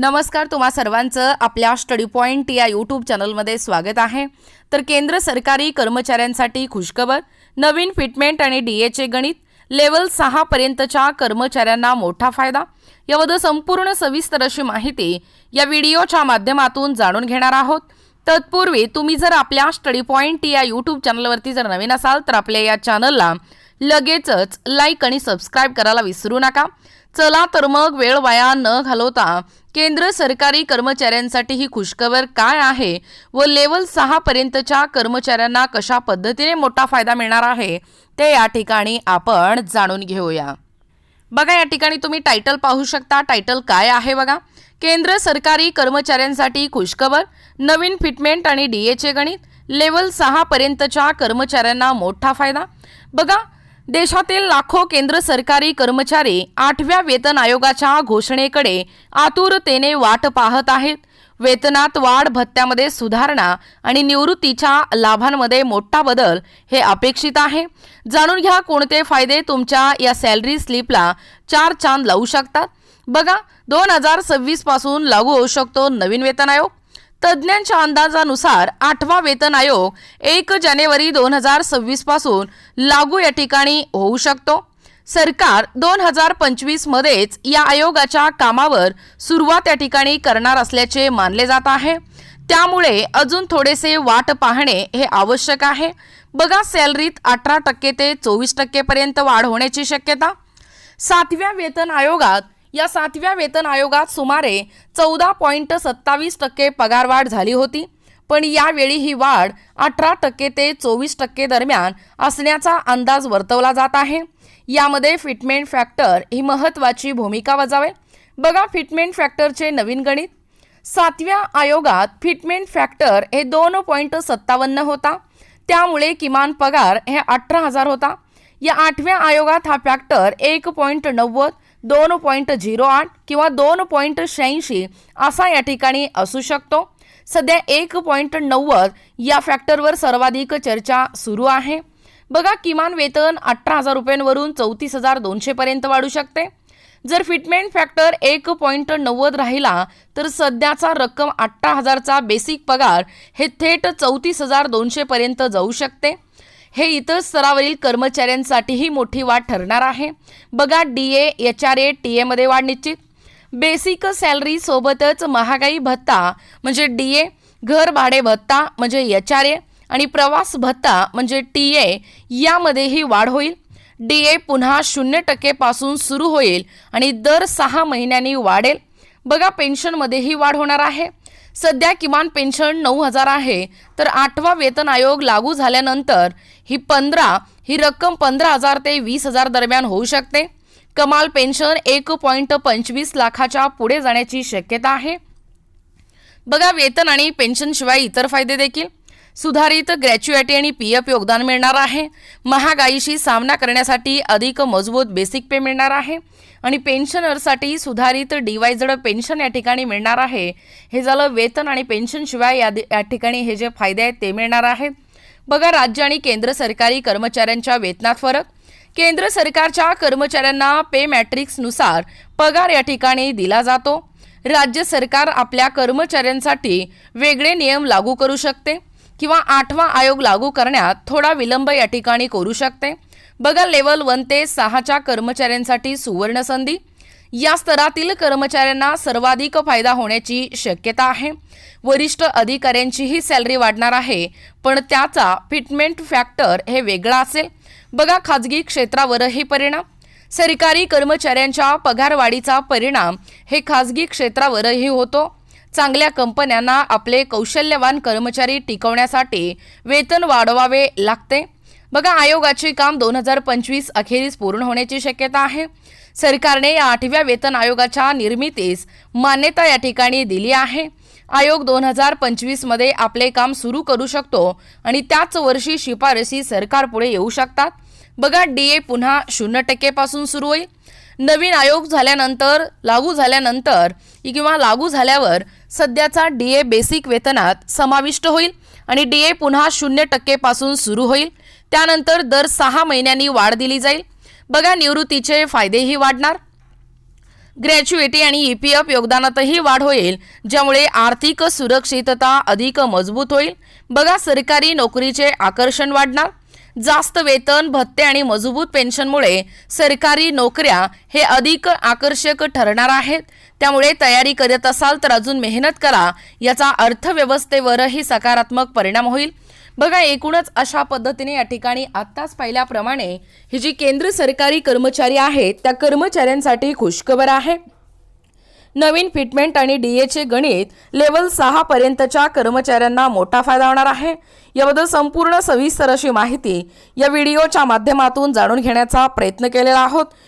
नमस्कार तुम्हा सर्वांचं आपल्या स्टडी पॉईंट या यूट्यूब चॅनलमध्ये स्वागत आहे. तर केंद्र सरकारी कर्मचाऱ्यांसाठी खुशखबर नवीन फिटमेंट आणि डी एचे गणित लेवल सहापर्यंतच्या कर्मचाऱ्यांना मोठा फायदा. याबद्दल संपूर्ण सविस्तर अशी माहिती या व्हिडिओच्या माध्यमातून जाणून घेणार आहोत. तत्पूर्वी तुम्ही जर आपल्या स्टडी पॉईंट या यूट्यूब चॅनलवरती जर नवीन असाल तर आपल्या या चॅनलला लगेचच लाईक आणि सबस्क्राईब करायला विसरू नका. चला तर मग वेळ वाया न घालवता केंद्र सरकारी कर्मचाऱ्यांसाठी ही खुशखबर काय आहे व लेवल सहा पर्यंतच्या कर्मचाऱ्यांना कशा पद्धतीने मोठा फायदा मिळणार आहे ते या ठिकाणी आपण जाणून घेऊया. बघा या ठिकाणी तुम्ही टायटल पाहू शकता. टायटल काय आहे बघा? केंद्र सरकारी कर्मचाऱ्यांसाठी खुशखबर नवीन फिटमेंट आणि डीएचे गणित लेवल सहा पर्यंतच्या कर्मचाऱ्यांना मोठा फायदा. बघा देशातील लाखो केंद्र सरकारी कर्मचारी आठव्या वेतन आयोगाच्या घोषणेकडे आतुरतेने वाट पाहत आहेत. वेतनात वाढ भत्त्यामध्ये सुधारणा आणि निवृत्तीच्या लाभांमध्ये मोठा बदल हे अपेक्षित आहे. जाणून घ्या कोणते फायदे तुमच्या या सॅलरी स्लिपला चार चांद लावू शकतात. बघा दोन हजार सव्वीसपासून लागू होऊ शकतो नवीन वेतन आयोग. तज्ज्ञांच्या अंदाजानुसार आठवा वेतन आयोग एक जानेवारी दोन हजार सव्वीसपासून लागू या ठिकाणी होऊ शकतो. सरकार दोन हजार पंचवीस मध्येच या आयोगाच्या कामावर सुरुवात या ठिकाणी करणार असल्याचे मानले जात आहे. त्यामुळे अजून थोडेसे वाट पाहणे हे आवश्यक आहे. बघा सॅलरीत अठरा टक्के ते चोवीस टक्केपर्यंत वाढ होण्याची शक्यता. सातव्या वेतन आयोगात या सातव्या वेतन आयोगात सुमारे चौदा पॉईंट सत्तावीस टक्के पगारवाढ झाली होती. पण यावेळी ही वाढ अठरा टक्के ते चोवीस टक्के दरम्यान असण्याचा अंदाज वर्तवला जात आहे. यामध्ये फिटमेंट फॅक्टर ही महत्त्वाची भूमिका बजावेल बघा फिटमेंट फॅक्टरचे नवीन गणित. सातव्या आयोगात फिटमेंट फॅक्टर हे दोन पॉईंट सत्तावन्न होता. त्यामुळे किमान पगार हे अठरा हजार होता. या आठव्या आयोगात हा फॅक्टर एक पॉईंट नव्वद दोन पॉईंट झिरो आठ किंवा दोन पॉईंट शहाऐंशी असा या ठिकाणी असू शकतो. सध्या एक पॉईंट नव्वद या फॅक्टरवर सर्वाधिक चर्चा सुरू आहे. बघा किमान वेतन अठरा हजार रुपयांवरून चौतीस हजार दोनशेपर्यंत वाढू शकते. जर फिटमेंट फॅक्टर एक पॉईंट नव्वद राहिला तर सध्याचा रक्कम अठरा हजारचा बेसिक पगार हे थेट चौतीस हजार दोनशेपर्यंत जाऊ शकते. हे इतर स्तरावरील कर्मचाऱ्यांसाठीही मोठी वाढ ठरणार आहे. बघा D A H R A T एमध्ये वाढ निश्चित. बेसिक सॅलरी सोबतच महागाई भत्ता म्हणजे डी ए घर भाडे भत्ता म्हणजे एच आर ए आणि प्रवास भत्ता म्हणजे टी ए यामध्येही वाढ होईल. डी ए पुन्हा शून्य टक्केपासून सुरू होईल आणि दर सहा महिन्यांनी वाढेल. बघा पेन्शनमध्येही वाढ होणार आहे. सध्या किमान पेन्शन नऊ हजार आहे तर आठवा वेतन आयोग लागू झाल्यानंतर ही पंधरा ही रक्कम पंधरा हजार ते वीस हजार दरम्यान होऊ शकते. कमाल पेन्शन एक पॉईंट पंचवीस लाखाच्या पुढे जाण्याची शक्यता आहे. बघा वेतन आणि पेन्शनशिवाय इतर फायदे देखील. सुधारित ग्रॅच्युएटी आणि पी एफ योगदान मिळणार आहे. महागाईशी सामना करण्यासाठी अधिक मजबूत बेसिक पे मिळणार आहे आणि पेन्शनरसाठी सुधारित डिवायजड पेन्शन या ठिकाणी मिळणार आहे. हे झालं वेतन आणि पेन्शनशिवाय या या ठिकाणी हे जे फायदे आहेत ते मिळणार आहेत बघा राज्य आणि केंद्र सरकारी कर्मचाऱ्यांच्या वेतनात फरक. केंद्र सरकारच्या कर्मचाऱ्यांना पे मॅट्रिक्सनुसार पगार या ठिकाणी दिला जातो. राज्य सरकार आपल्या कर्मचाऱ्यांसाठी वेगळे नियम लागू करू शकते. किंवा आठवा आयोग लागू करण्यात थोडा विलंब या ठिकाणी करू शकते. बघा लेवल वन ते सहाच्या कर्मचाऱ्यांसाठी सुवर्ण संधी. या स्तरातील कर्मचाऱ्यांना सर्वाधिक फायदा होण्याची शक्यता आहे. वरिष्ठ अधिकाऱ्यांचीही सॅलरी वाढणार आहे पण त्याचा फिटमेंट फॅक्टर हे वेगळा असेल. बघा खाजगी क्षेत्रावरही परिणाम. सरकारी कर्मचाऱ्यांच्या पगारवाढीचा परिणाम हे खाजगी क्षेत्रावरही होतो. चांगल्या कंपन्यांना आपले कौशल्यवान कर्मचारी टिकवण्यासाठी वेतन वाढवावे लागते. बघा आयोगाचे काम दोन हजार पंचवीस अखेरीस पूर्ण होण्याची शक्यता आहे. सरकारने या आठव्या वेतन आयोगाच्या निर्मितीस मान्यता या ठिकाणी दिली आहे. आयोग दोन हजार पंचवीसमध्ये आपले काम सुरू करू शकतो आणि त्याच वर्षी शिफारसी सरकारपुढे येऊ शकतात. बघा डी ए पुन्हा शून्य टक्केपासून सुरू होईल. नवीन आयोग झाल्यानंतर लागू झाल्यानंतर किंवा लागू झाल्यावर सध्याचा डी ए बेसिक वेतनात समाविष्ट होईल आणि डी ए पुन्हा शून्य टक्केपासून सुरू होईल. त्यानंतर दर सहा महिन्यांनी वाढ दिली जाईल. बघा निवृत्तीचे फायदेही वाढणार. ग्रॅच्युएटी आणि ई पी एफ योगदानातही वाढ होईल ज्यामुळे आर्थिक सुरक्षितता अधिक मजबूत होईल. बघा सरकारी नोकरीचे आकर्षण वाढणार. जास्त वेतन भत्ते आणि मजबूत पेन्शनमुळे सरकारी नोकऱ्या हे अधिक आकर्षक ठरणार आहेत. त्यामुळे तयारी करत असाल तर अजून मेहनत करा. याचा अर्थव्यवस्थेवरही सकारात्मक परिणाम होईल. बघा एकूणच अशा पद्धतीने या ठिकाणी आत्ताच पाहिल्याप्रमाणे ही जी केंद्र सरकारी कर्मचारी आहेत त्या कर्मचाऱ्यांसाठी खुशखबर आहे. नवीन फिटमेंट आणि डी एचे गणित लेवल सहा पर्यंतच्या कर्मचाऱ्यांना मोठा फायदा होणार आहे. याबद्दल संपूर्ण सविस्तर अशी माहिती या व्हिडिओच्या माध्यमातून जाणून घेण्याचा प्रयत्न केलेला आहोत.